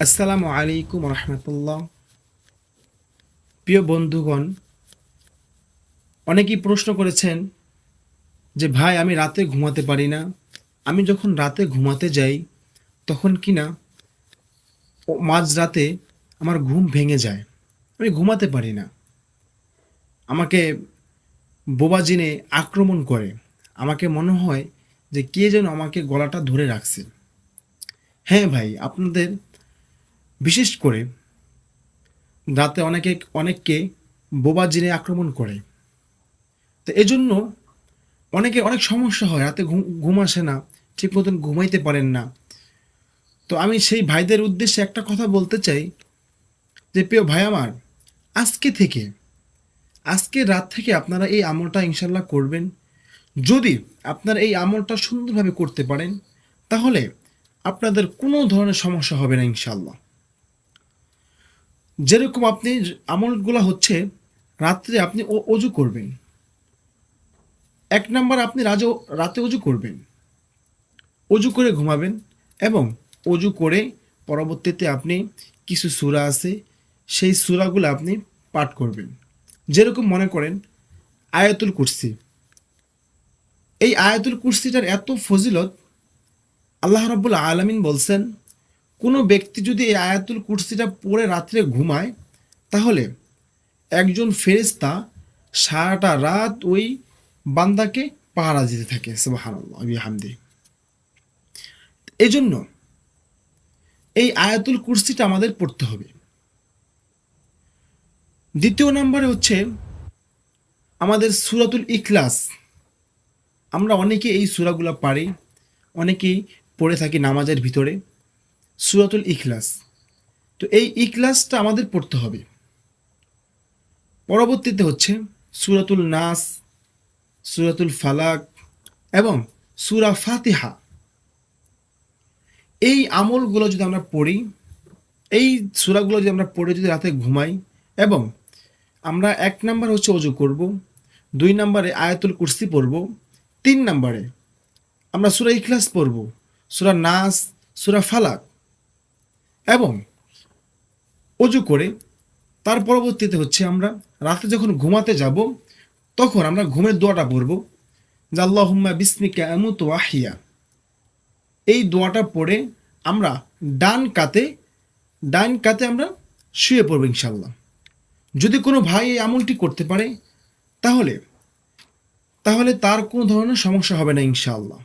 আসসালামু আলাইকুম রহমতুল্লাহ। প্রিয় বন্ধুগণ, অনেকেই প্রশ্ন করেছেন যে, ভাই, আমি রাতে ঘুমাতে পারি না। আমি যখন রাতে ঘুমাতে যাই, তখন কি না ও- মাঝরাতে আমার ঘুম ভেঙে যায়। আমি ঘুমাতে পারি না। আমাকে বোবা জিনে আক্রমণ করে। আমাকে মনে হয় যে, কে যেন আমাকে গলাটা ধরে রাখছে। হ্যাঁ ভাই, আপনাদের বিশেষ করে রাতে অনেকে, অনেককে বোবা জিনে আক্রমণ করে। তো এজন্য অনেকে অনেক সমস্যা হয়, রাতে ঘুম আসে না ঠিক মতন ঘুমাইতে পারেন না। তো আমি সেই ভাইদের উদ্দেশ্যে একটা কথা বলতে চাই যে, প্রিয় ভাই আমার, আজকে থেকে, আজকে রাত থেকে আপনারা এই আমলটা ইনশাল্লাহ করবেন। যদি আপনারা এই আমলটা সুন্দরভাবে করতে পারেন, তাহলে আপনাদের কোনো ধরনের সমস্যা হবে না ইনশাল্লাহ যেরকম আপনি আমলগুলো হচ্ছে, রাত্রে আপনি অজু করবেন। এক নাম্বার আপনি রাজে রাতে অজু করবেন। অজু করে ঘুমাবেন এবং অজু করে পরবর্তীতে আপনি কিছু সূরা আছে, সেই সূরাগুলো আপনি পাঠ করবেন। যেরকম মনে করেন, আয়াতুল কুরসি। এই আয়াতুল কুরসিটার এত ফজিলত, আল্লাহ রাব্বুল আলামিন বলছেন কোনো ব্যক্তি যদি এই আয়াতুল কুরসিটা পড়ে রাত্রে ঘুমায়, তাহলে একজন ফেরেশতা সারাটা রাত ওই বান্দাকে পাহারা দিতে থাকে বিহামদি। এই জন্য এই আয়াতুল কুরসিটা আমাদের পড়তে হবে। দ্বিতীয় নম্বরে হচ্ছে আমাদের সুরাতুল ইখলাস। আমরা অনেকে এই সুরাগুলো পারি অনেকেই পড়ে থাকি নামাজের ভিতরে। সুরাতুল ইখলাস। তো এই ইখলাসটা আমাদের পড়তে হবে। পরবর্তীতে হচ্ছে সুরাতুল নাস, সুরাতুল ফালাক এবং সুরা ফাতিহা। এই আমলগুলো যদি আমরা পড়ি, এই সুরাগুলো যদি আমরা পড়ে যদি রাতে ঘুমাই এবং আমরা এক নাম্বার হচ্ছে অজু করব, দুই নম্বরে আয়াতুল কুরসি পড়ব, তিন নম্বরে আমরা সুরা ইখলাস পড়ব, সুরা নাস, সুরা ফালাক। এবং অজু করে, তার পরবর্তীতে হচ্ছে আমরা রাতে যখন ঘুমাতে যাব, তখন আমরা ঘুমের দোয়াটা পড়ব যে আল্লাহুম্মা বিসমিকা আহিয়া এই দোয়াটা পড়ে আমরা ডান কাতে ডান কাতে আমরা শুয়ে পড়ব ইনশাল্লাহ যদি কোনো ভাই এই আমলটি করতে পারে, তাহলে তাহলে তার কোনো ধরনের সমস্যা হবে না ইনশাআল্লাহ।